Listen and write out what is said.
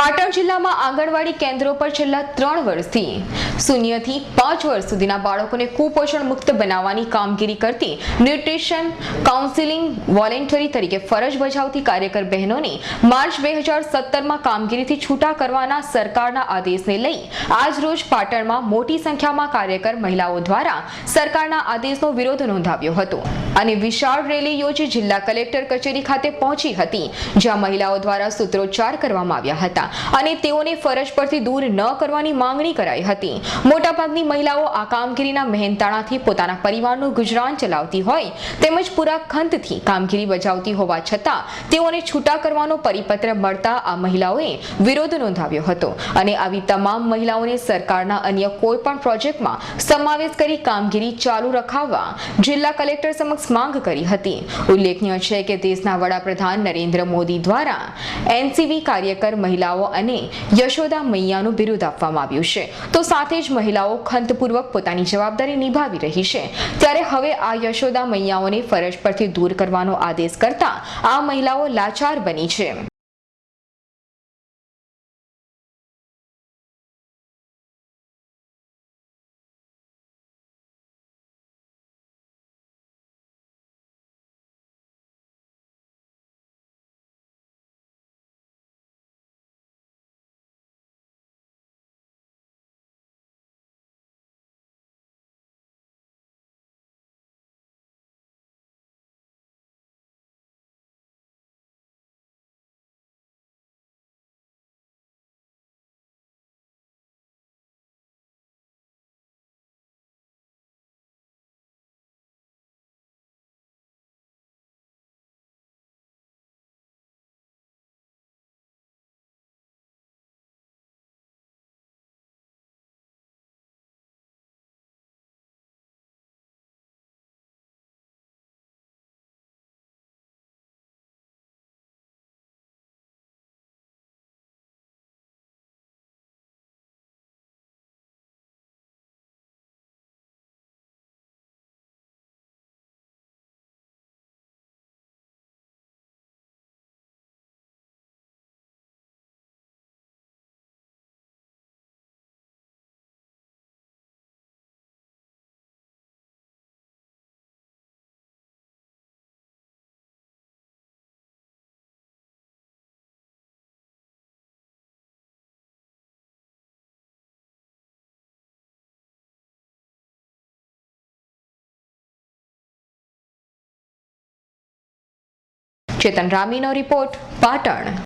પાટણ જિલ્લામાં આંગણવાડી કેન્દ્રો પર છેલ્લા ત્રણ વર્ષથી શૂન્યથી પાંચ વર્ષ સુધીના બાળકોને કુપોષણ મુક્ત બનાવવાની કામગીરી કરતી ન્યુટ્રિશન કાઉન્સિલિંગ વોલેન્ટરી તરીકે ફરજ બજાવતી કાર્યકર બહેનોને માર્ચ બે હજાર સત્તરમાં કામગીરીથી છૂટા કરવાના સરકારના આદેશને લઈ આજરોજ પાટણમાં મોટી સંખ્યામાં કાર્યકર મહિલાઓ દ્વારા સરકારના આદેશનો વિરોધ નોંધાવ્યો હતો. અને વિશાળ રેલી યોજી જિલ્લા કલેક્ટર કચેરી ખાતે પહોંચી હતી, જ્યાં મહિલાઓ દ્વારા સૂત્રોચ્ચાર કરવામાં આવ્યા હતા. અને તેઓને ફરજ પરથી દૂર ન કરવાની માંગણી કરાઈ હતી. મોટાભાગની મહિલાઓ આ કામગીરીના મહેનતાણાથી પોતાના પરિવારનું ગુજરાન ચલાવતી હોય, તેમજ પૂરા ખંતથી કામગીરી બજાવતી હોવા છતાં, તેઓને છૂટા કરવાનો પરિપત્ર મળતા આ મહિલાઓએ વિરોધ નોંધાવ્યો હતો. અને આવી તમામ મહિલાઓને સરકારના અન્ય કોઈ પણ પ્રોજેક્ટમાં સમાવેશ કરી કામગીરી ચાલુ રખાવવા જિલ્લા કલેક્ટર સમક્ષ માંગ કરી હતી. ઉલ્લેખનીય છે કે દેશના વડાપ્રધાન નરેન્દ્ર મોદી દ્વારા એનસીવી કાર્યકર મહિલાઓ અને યશોદા મૈયાનું બિરુદ આપવામાં આવ્યું છે. તો સાથે જ મહિલાઓ ખંતપૂર્વક પોતાની જવાબદારી નિભાવી રહી છે. ત્યારે હવે આ યશોદા મૈયાઓને ફરજ પરથી દૂર કરવાનો આદેશ કરતા આ મહિલાઓ લાચાર બની છે. ચેતન રામીનો રિપોર્ટ પાટણ